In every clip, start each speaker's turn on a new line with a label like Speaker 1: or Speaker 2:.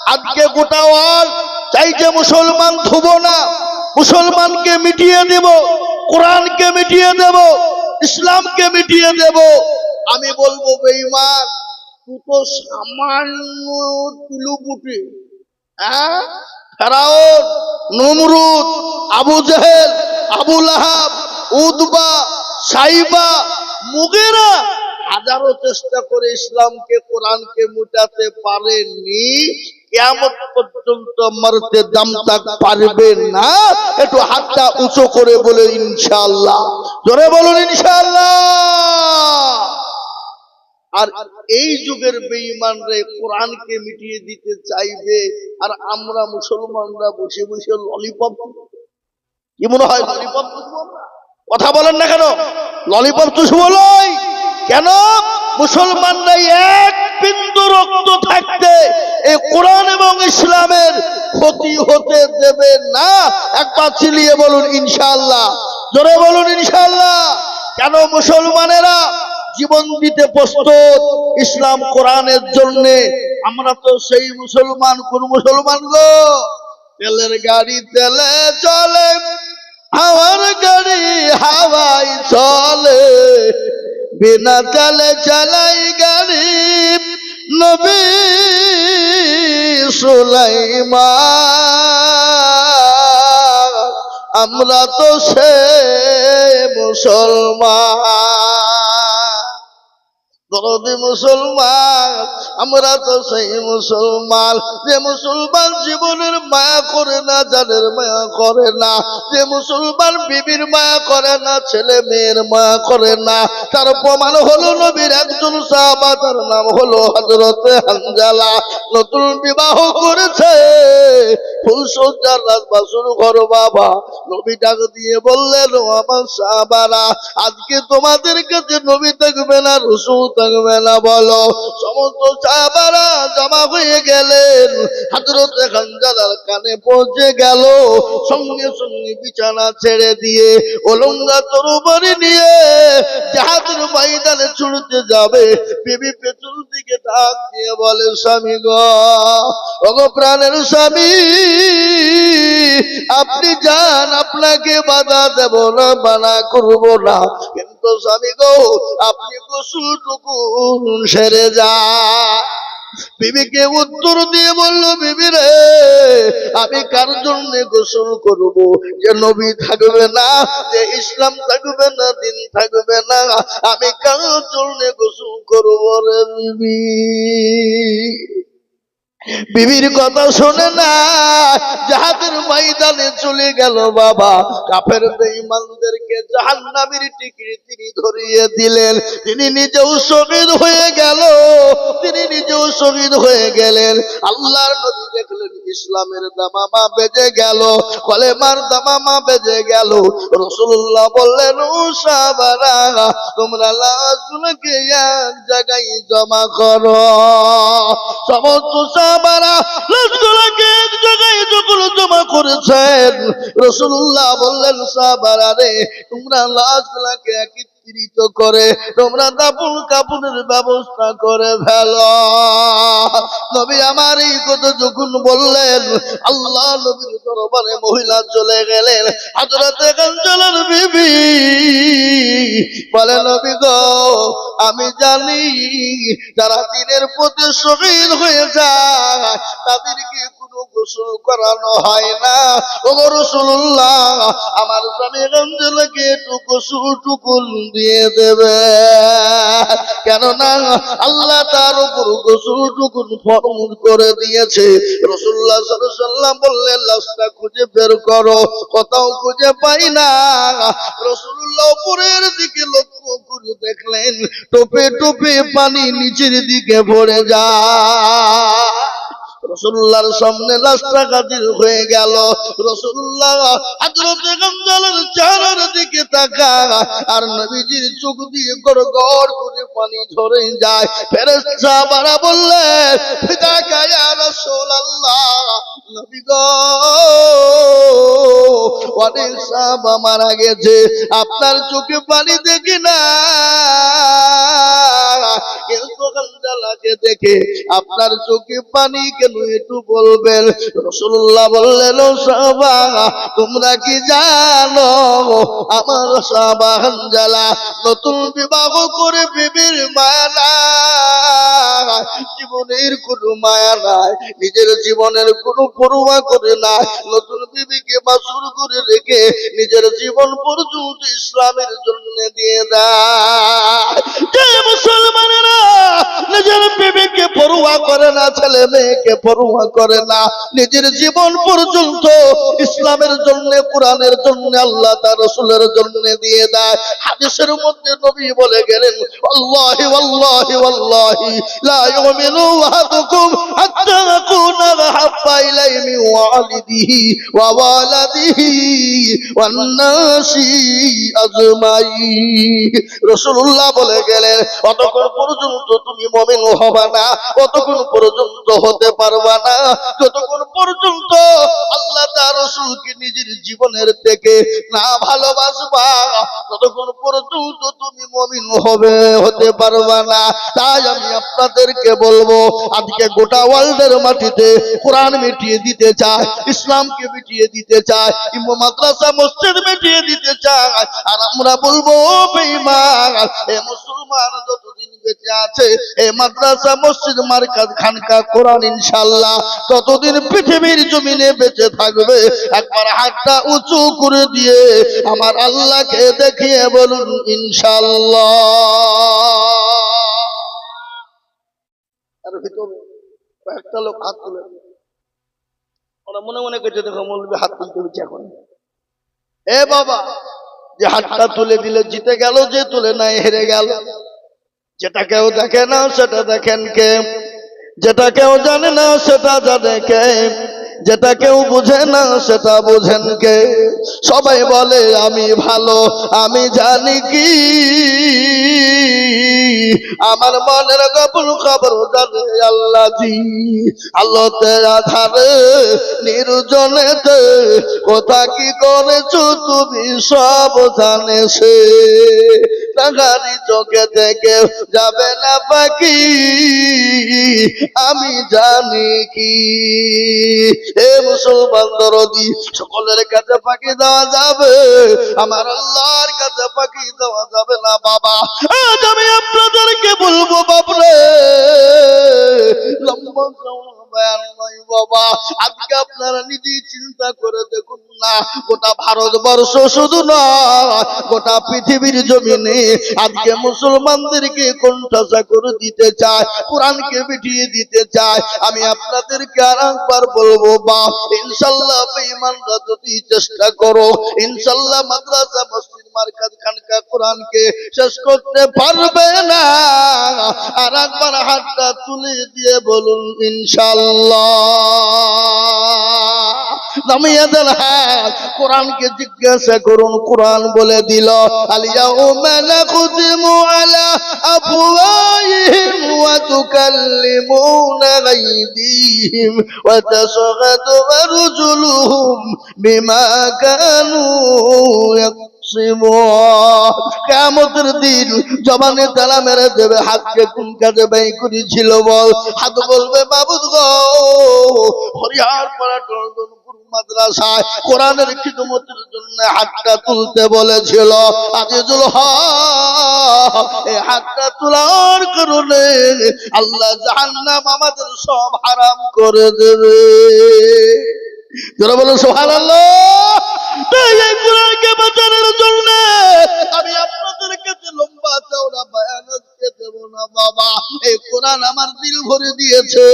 Speaker 1: আজকে গোটা ওয়াল চাইছে মুসলমান ধুব না, মুসলমানকে মিটিয়ে দেব কোরআনকে মিটিয়ে দেব ইসলামকে মিটিয়ে দেব আমি বলব তুই তো সামান্য তুলুপুটি হ্যাঁ? ফেরাউন, নমরুদ, আবু জেহেল, আবু লাহাব উদবা সাইবা, মুগেরা হাজারো চেষ্টা করে ইসলামকে, কোরআনকে মুটাতে পারেনি কেমন পর্যন্ত মারতে দাম তাক পারবে না। একটু হাতটা উঁচু করে বলে, ইনশাআল্লাহ। জোরে বলুন, ইনশাআল্লাহ। আর এই যুগের বেঈমান রে কোরআনকে মিটিয়ে দিতে চাইবে, আর আমরা মুসলমানরা বসে বসে ললিপপ কি মনে হয় ললিপপ কথা বলেন না কেন? ললিপপ চুষবো লই কেন? মুসলমানরা এক বিন্দু রক্ত থাকতে এই কোরআন এবং ইসলামের ক্ষতি হতে দেবে না। একবার চিলিয়ে বলুন ইনশাল্লাহ জোরে বলুন ইনশাল্লাহ কেন মুসলমানেরা জীবন দিতে প্রস্তুত ইসলাম কোরআনের জন্য? আমরা তো সেই মুসলমান, কোন মুসলমান গো? তেলের গাড়ি তেলে চলে, হাওয়ার গাড়ি হাওয়াই চলে। বিনা চালে চালাই গাড়ি নবী সুলাইমান। আমরা তো সে মুসলমান। দরদি মুসলমান, আমরা তো সেই মুসলমান। যে মুসলমান জীবনের মায়া করে না, জানের মায়া করে না। যে মুসলমান বিবির মায়া করে না, ছেলে মেয়ের মায়া করে না। তার প্রমাণ হলো নবীর একজন সাহাবা, তার নাম হলো হজরতে হানজালা। নতুন বিবাহ করেছে। ফুলসজ্জার রাজবাসুর ঘর বাবা। নবী ডাক দিয়ে বললেন আমার সাহাবারা, আজকে তোমাদের কাছে নবী থাকবে না, রসুল থাকবে না, বলো। সমস্ত সাহাবারা জমা হয়ে গেলেন। হাজরত খানজালার কানে পৌঁছে গেল। সঙ্গে সঙ্গে বিছানা ছেড়ে দিয়ে ওলঙ্গা তরবারি নিয়ে জাহাজের ময়দানে ছুটতে যাবে। বিবি পেছন দিকে ডাক দিয়ে বলে, স্বামী গ প্রাণের স্বামী আপনি যান, আপনাকে বাধা দেব না, মানা করব না। কিন্তু স্বামী গো, আপনি গোসুটুকু সেরে যা বিবিকে উত্তর দিয়ে বলল, বিবি রে, আমি কার জন্য গোসল করব? যে নবী থাকবে না, যে ইসলাম থাকবে না, দিন থাকবে না, আমি কার জন্য গোসল করব রে বিবি? বিবির কথা শোনে না। জাহাজের ময়দানে চলে গেল বাবা। কাপের কাফের বেঈমানদেরকে জাহান্নামের টিকিট তিনি ধরিয়ে দিলেন। তিনি নিজেও শহীদ হয়ে গেল। তিনি নিজেও শহীদ হয়ে গেলেন। আল্লাহর নদী দেখলেন ইসলামের দামামা বেজে গেল, কলেমার দামামা বেজে গেল। রসুল্লাহ বললেন সাহাবারা, তোমরা লাশগুলোকে এক জায়গায় জমা করো। সমস্ত সাহাবারা লাশগুলোকে এক জায়গায় যখন জমা করেছেন রসুল্লাহ বললেন, সাহাবারা রে, তোমরা লাশগুলোকে একত্রিত করে, তোমরা দাপুন কাপুনের ব্যবস্থা করে ফেলো। নবী আমার এই কথা যখন বললেন, আল্লাহ নবীর দরবারে মহিলা চলে গেলেন হাজরাতে কাঞ্চলের বিবি বলে, নবী গো, আমি জানি যারা দিনের প্রতি শহীদ হয়ে যায়, তাদেরকে গোসল করানো হয় না। ও রসুল্লাহ আমার স্বামী টুকুন দিয়ে দেবে। কেননা আল্লাহ তার উপর গোসল টুকুন করে দিয়েছে। রসুল্লাহ লাশটা খুঁজে বের করো, কোথাও খুঁজে পাই না। রসুল্লাহ উপরের দিকে লক্ষ্য করে দেখলেন, টোপে টোপে পানি নিচের দিকে ভরে যায়। রসুল্লাহর সামনে হাজির হয়ে গেল। রসুল্লাহ হাজরত গঞ্জালের চেহারার দিকে তাকা আর নবীজির চোখ দিয়ে গড় গড় করে পানি ঝরে যায়। ফেরেশতা বাড়া বললেন, ফিদাকা ইয়া রাসূলুল্লাহ, নবী গো আপনার চোখে পানি দেখি না। কিন্তু দেখে, আপনার চোখে পানি কেন একটু বলবেন। রসুল্লাহ বললেন সাবা তোমরা কি জানো, আমার সাবা হানজালা নতুন বিবাহ করে বিবির মায়া নাই। জীবনের কোনো মায়া নাই, নিজের জীবনের কোনো পড়ুয়া করে না নতুন বিবিকে বাসুর করে রেখে নিজের জীবন পর্যন্ত ইসলামের জন্য দিয়ে দেয় মুসলমানেরা, নিজের বিবিকে পড়ুয়া করে না, ছেলে মেয়েকে পড়ুয়া করে না। নিজের জীবন পর্যন্ত ইসলামের জন্য, কোরআনের জন্য, আল্লাহ তার রসুলের জন্য দিয়ে দেয়। হাদিসের মধ্যে নবী বলে গেলেন, আল্লাহি আল্লাহি আল্লাহি, লা ইউমিনু আহাদুকুম হাত্তা আকুনা হাব্বা ইলাইহি মিন ওয়ালিদিহি ওয়া ওয়ালাদিহি ওয়ান নাসি আজমাই রাসূলুল্লাহ বলে গেলেন, অতক্ষণ পর্যন্ত তুমি মুমিন হবে না, অতক্ষণ পর্যন্ত হতে পারবা না। যতক্ষণ রসুলকে নিজের জীবনের থেকে না ভালোবাসবা, ততক্ষণ পর্যন্ত তুমি মমিন হবে, হতে পারবা না। তাই আমি আপনাদেরকে বলব, আজকে গোটা ওয়ার্ল্ডের মাটিতে কোরআন মিটিয়ে দিতে চায়, ইসলামকে মিটিয়ে দিতে চায় মাদ্রাসা, মসজিদ মিটিয়ে দিতে চায়। আর আমরা বলব, ও বেঈমান, এ মুসলমান যতদিন বেঁচে আছে, এ মাদ্রাসা, মসজিদ, মার্কাজ, খানকা, কোরআন ইনশাল্লাহ ততদিন পৃথিবীর জমিনে বেঁচে থাকবে। একবার হাতটা উঁচু করে দিয়ে আমার আল্লাহকে দেখিয়ে বলুন এ বাবা, যে হাতটা তুলে দিলে, জিতে গেল, যে তুলে হেরে গেল। যেটা কেউ দেখে না, সেটা দেখেন কে? যেটা কেউ জানে না, সেটা জানে কে? যেটা কেউ বুঝে না, সেটা বুঝেন কে? সবাই বলে, আমি ভালো, আমি জানি কি। আমার মনের গোপন খবর জানে আল্লাহ জি আল্লাহতে আধারে, নির্জনেতে, কোথা কি করেছ তুমি সব জানে সে। টাকারি চোখে থেকে যাবে না পাখি, আমি জানি কি। এ মুসলমান দরদি, সকলের কাছে পাখি দেওয়া যাবে। আমার আল্লাহর কাছে পাকিয়ে দেওয়া যাবে না, বাবা। আজ আমি আপনাদেরকে বলব বাপরে লম্বা আজকে আপনারা নিজেই চিন্তা করে দেখুন না, গোটা ভারতবর্ষ শুধু গোটা পৃথিবীর জমিনে আজকে মুসলমানদেরকে করে দিতে চায়, কোরআনকে দিতে চায়। আমি আপনাদেরকে আর একবার বলব, বা, ইনশাল্লাহ বেঈমানরা যদি চেষ্টা করো, ইনশাল্লাহ মাদ্রাসা, মসজিদ, মার্কাজ খানকা কোরআনকে শেষ করতে পারবে না। আর একবার হাতটা তুলে দিয়ে বলুন, ইনশাল্লাহ। কোরআনকে জিজ্ঞাসা করুন, কোরআন বলে দিল আলিয়াউমা নাখতিমু আলা আফওয়াহিহিম ওয়া তুকাল্লিমুনা আইদিহিম ওয়া তাশহাদু আরজুলুহুম বিমা কানু কিয়ামতের দিন জবানে তালা মেরে দেবে, হাতকে কোন কাজে ব্যয় করেছিল বল? হাত বলবে, বাবুদ গো, হরিয়ার পাড়া মাদ্রাসায় কোরআনের জন্য হাতটা তুলতে বলেছিল। আজিজুল এই হাতটা তোলার কারণে আল্লাহ জাহান্নাম আমাদের সব করে দেবে। তোরা বলো সোহান এই কোরআনকে আপনাদের কাছে লম্বা চওড়া বয়ান আজকে কোরআন আমার দিল ভরে দিয়েছে।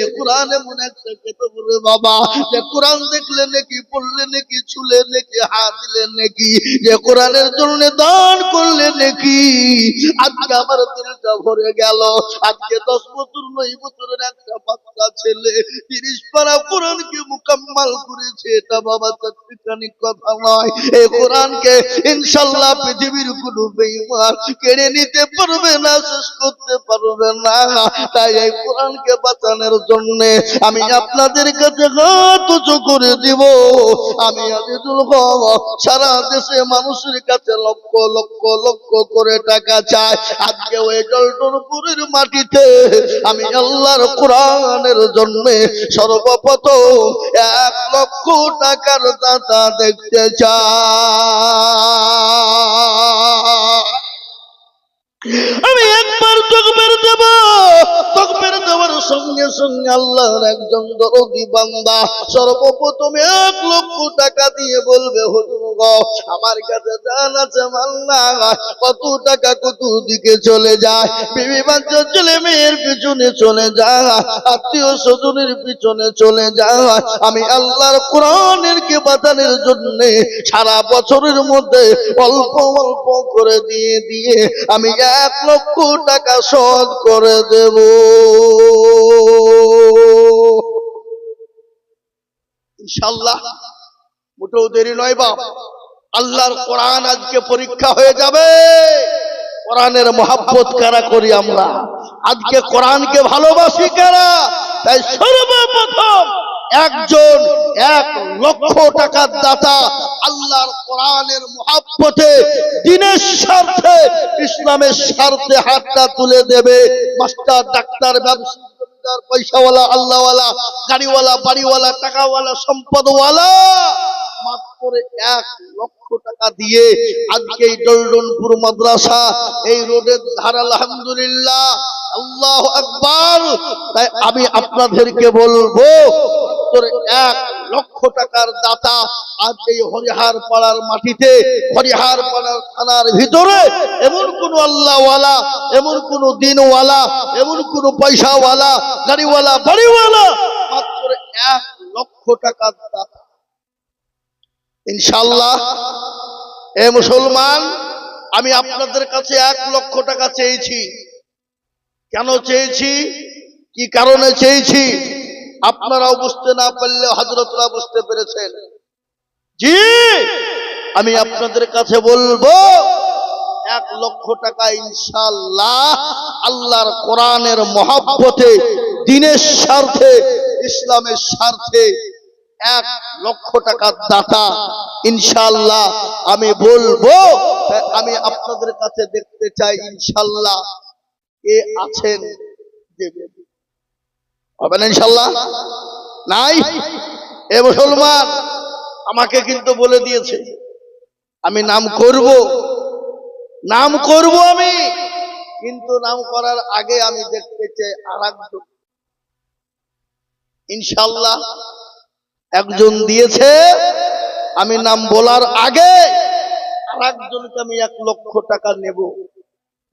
Speaker 1: এই কোরআন এমন একটা কেতব বাবা, যে কোরআন পড়লে নাকি, ছুলে নাকি হাত দিলে নাকি, যে কোরআনের জন্য দান করলে নাকি। আজকে আমার দিলটা ভরে গেল। আজকে দশ বছর, নয় বছরের একটা বাচ্চা ছেলে, তিরিশ পারা কোরআনকে মুকাম্মাল করেছে। এটা বাবা চাকরিখানিক কথা নয়। এই কোরআনকে ইনশাল্লাহ পৃথিবীর কোনো বেঈমান কেড়ে নিতে পারবে না, শেষ করতে পারবে না। তাই এই কোরআনকে বাঁচানোর জন্য আমি আপনাদের কাছে হাত করে দিব। আমি আজিজুল হক সারা দেশে মানুষের কাছে লক্ষ লক্ষ লক্ষ করে টাকা চাই। আজকে ওই জলটনপুরের মাটিতে আমি আল্লাহর কোরআনের জন্য সর্বপ্রথম এক লক্ষ টাকার দাতা দেখতে চাই। আমি একবার তকবের দেব। তকবের দেওয়ার সঙ্গে সঙ্গে আল্লাহর একজন দরদি বান্দা সর্বপ্রথম এক লক্ষ টাকা দিয়ে বলবে, হুজুর আমার কাছে জান আছে মাল্লা কত টাকা কত দিকে চলে যায়? বিবি বাচ্চা ছেলে মেয়ের পিছনে চলে যায়, আত্মীয় স্বজনের পিছনে চলে যায়। আমি আল্লাহর কোরআনের কে বাঁচানোর জন্য সারা বছরের মধ্যে অল্প অল্প করে দিয়ে দিয়ে আমি এক লক্ষ টাকা শোধ করে দেব। ইনশাল্লাহ মোটেও দেরি নয় বাপ। আল্লাহর কোরআন আজকে পরীক্ষা হয়ে যাবে। কোরআনের মহাব্বত কারা করি আমরা? আজকে কোরআনকে ভালোবাসি কারা? তাই সর্বপ্রথম একজন এক লক্ষ টাকার দাতা আল্লাহর কোরআনের মহাব্বতে, দিনের স্বার্থে, ইসলামের স্বার্থে হাতটা তুলে দেবে। মাস্টার, ডাক্তার ব্যবসা পয়সাওয়ালা, আল্লাহওয়ালা, গাড়িওয়ালা, বাড়িওয়ালা, টাকাওয়ালা, সম্পদওয়ালা এক লক্ষ টাকা দিয়ে আজকে এই মাদ্রাসা, এই রোডের ধার, আলহামদুলিল্লাহ, আল্লাহ আমি আপনাদেরকে বলব এক লক্ষ টাকার দাতা আজ এই হরিহার পাড়ার মাটিতে, হরিহার পাড়ার থানার ভিতরে, এমন কোন আল্লাহওয়ালা, এমন কোন দিনওয়ালা, এমন কোন পয়সাওয়ালা, গাড়িওয়ালা, বাড়িওয়ালা, মাত্র এক লক্ষ টাকার দাতা। ইনশাল্লাহ এ মুসলমান, আমি আপনাদের কাছে এক লক্ষ টাকা চেয়েছি। কেন চেয়েছি? কি কারণে চেয়েছি? আপনারাও বুঝতে না পারলে হজরতরা বুঝতে পেরেছেন। জি, আমি আপনাদের কাছে বলব, এক লক্ষ টাকা ইনশাল্লাহ আল্লাহর কোরআনের মহাব্বতে, দিনের স্বার্থে, ইসলামের স্বার্থে এক লক্ষ টাকার দাতা ইনশাল্লাহ আমি বলব, আমি আপনাদের কাছে দেখতে চাই ইনশাল্লাহ এ আছেন? দেবেন হবে না ইনশাল্লাহ? নাই? এ মুসলমান, আমাকে কিন্তু বলে দিয়েছে, আমি নাম করব। নাম করব আমি, কিন্তু নাম করার আগে আমি দেখতে চাই আর একজন ইনশাল্লাহ, একজন দিয়েছে, আমি নাম বলার আগে আর একজনকে আমি এক লক্ষ টাকা নেব।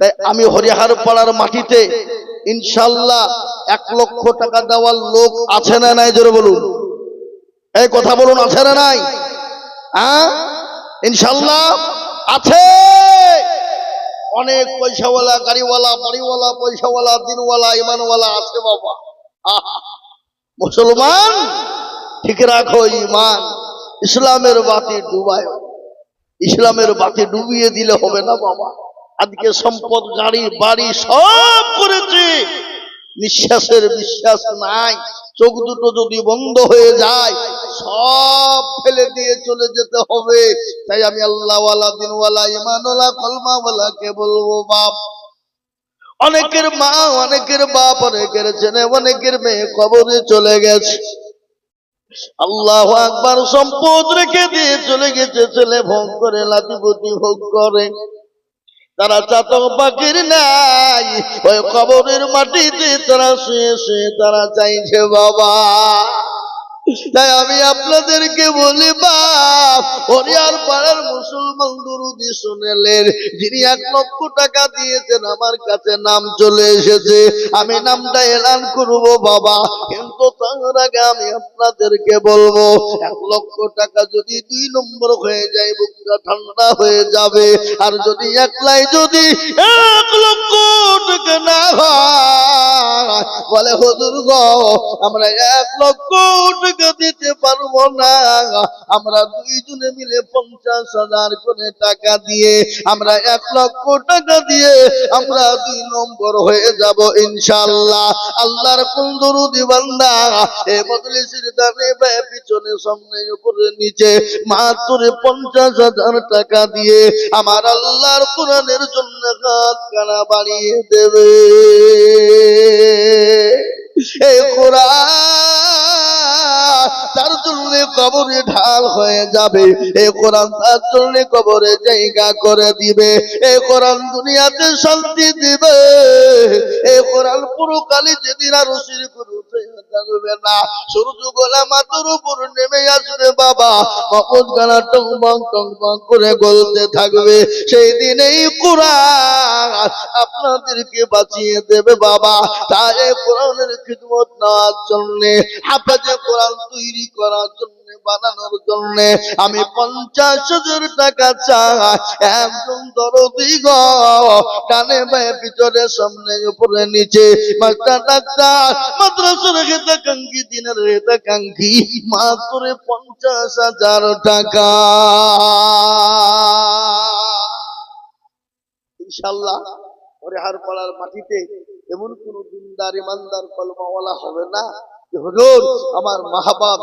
Speaker 1: তাই আমি হরিহার পাড়ার মাটিতে ইনশাল্লাহ এক লক্ষ টাকা দেওয়ার লোক আছে না নাই? জোরে বলুন। এই কথা বলুন, আছে না নাই? হ্যাঁ? ইনশাল্লাহ আছে। অনেক পয়সাওয়ালা, গাড়িওয়ালা, বাড়িওয়ালা, পয়সাওয়ালা, দিনওয়ালা, ইমানওয়ালা আছে বাবা। মুসলমান, ঠিক রাখো ইমান। ইসলামের বাতি ডুবায়। ইসলামের বাতি ডুবিয়ে দিলে হবে না বাবা। আজকে সম্পদ, গাড়ি, বাড়ি সব করেছে। নিঃশ্বাসের বিশ্বাস নাই। চোখ দুটো যদি বন্ধ হয়ে যায়, সব ফেলে দিয়ে চলে যেতে হবে। তাই আমি আল্লাহওয়ালা, দিনওয়ালা ইমানওয়ালা কলমাওয়ালাকে বলব, বাপ। অনেকের মা, অনেকের বাপ, অনেকের ছেলে, অনেকের মেয়ে কবরে চলে গেছে। আল্লাহ একবার সম্পদ রেখে দিয়ে চলে গেছে, ছেলে ভোগ করে লাতিপতি ভোগ করে। তারা চাতক পাখির নাই, ওই কবরের মাটিতে তারা শুয়ে শুয়ে তারা চাইছে, বাবা, তাই আমি আপনাদেরকে বলি হরিয়ার পাড়ার মুসলমান দুরুদি শুনেলেন, যিনি এক লক্ষ টাকা দিয়েছেন, আমার কাছে নাম চলে এসেছে, আমি নামটা এলান করব, বাবা আমি আপনাদেরকে বলব, এক লক্ষ টাকা যদি দুই নম্বর হয়ে যায়, বুকটা ঠান্ডা হয়ে যাবে। আর যদি একলাই যদি এক লক্ষ টাকা না হয়, বলে, হুজুর আমরা এক লক্ষ টাকা দিতে পারব না। আমরা দুইজনে মিলে পঞ্চাশ হাজার করে টাকা দিয়ে, আমরা এক লক্ষ টাকা দিয়ে আমরা দুই নম্বর হয়ে যাব ইনশাআল্লাহ। আল্লাহর কোন দরুদি বান্দা এ মজলিসের পঞ্চাশ হাজার টাকা দিয়ে আমার আল্লাহর কোরআনের জন্য হাত কানা বাড়িয়ে দেবে। এই কোরআন, তার জন্য কবরে ঢাল হয়ে যাবে। এই কোরআন তার জন্য কবরে জায়গা করে দিবে। এই কোরআন দুনিয়াতে শান্তি দিবে। এই কোরআন পুরো কালি যেদিন আর সেই বাঁচিয়ে দেবে বাবা। হাফেজে কোরআন তৈরি করার জন্য বানানোর জন্য আমি পঞ্চাশ হাজার টাকা চাই। একজন দরদি গো, ডানে বায়ে পিছনে, সামনে, উপরে, নিচে। মাস্টার ডাক্তার, মাদ্রাসার হেতা কাঙ্ক্ষি, দিনের হেতা কাঙ্ক্ষি, মাত্র পঞ্চাশ হাজার টাকা। ইনশাল্লাহ হরিহার পাড়ার মাটিতে এমন কোন দিনদার, ইমানদার, কলমাওয়ালা হবে না হুজুর, আমার মাহবাব